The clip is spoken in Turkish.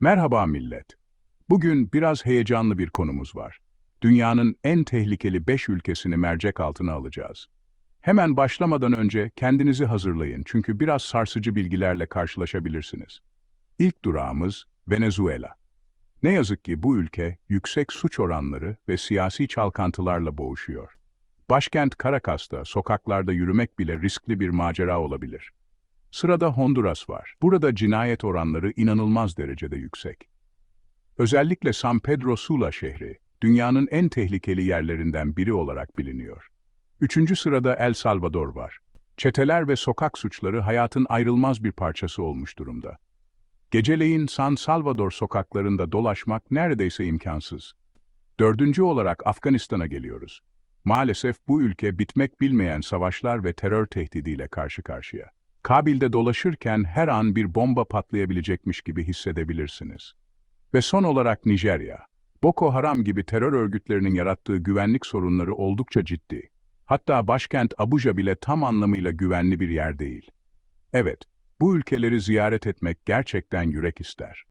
Merhaba millet. Bugün biraz heyecanlı bir konumuz var. Dünyanın en tehlikeli 5 ülkesini mercek altına alacağız. Hemen başlamadan önce kendinizi hazırlayın çünkü biraz sarsıcı bilgilerle karşılaşabilirsiniz. İlk durağımız Venezuela. Ne yazık ki bu ülke yüksek suç oranları ve siyasi çalkantılarla boğuşuyor. Başkent Caracas'ta sokaklarda yürümek bile riskli bir macera olabilir. Sırada Honduras var. Burada cinayet oranları inanılmaz derecede yüksek. Özellikle San Pedro Sula şehri, dünyanın en tehlikeli yerlerinden biri olarak biliniyor. Üçüncü sırada El Salvador var. Çeteler ve sokak suçları hayatın ayrılmaz bir parçası olmuş durumda. Geceleyin San Salvador sokaklarında dolaşmak neredeyse imkansız. Dördüncü olarak Afganistan'a geliyoruz. Maalesef bu ülke bitmek bilmeyen savaşlar ve terör tehdidiyle karşı karşıya. Kabil'de dolaşırken her an bir bomba patlayabilecekmiş gibi hissedebilirsiniz. Ve son olarak Nijerya. Boko Haram gibi terör örgütlerinin yarattığı güvenlik sorunları oldukça ciddi. Hatta başkent Abuja bile tam anlamıyla güvenli bir yer değil. Evet, bu ülkeleri ziyaret etmek gerçekten yürek ister.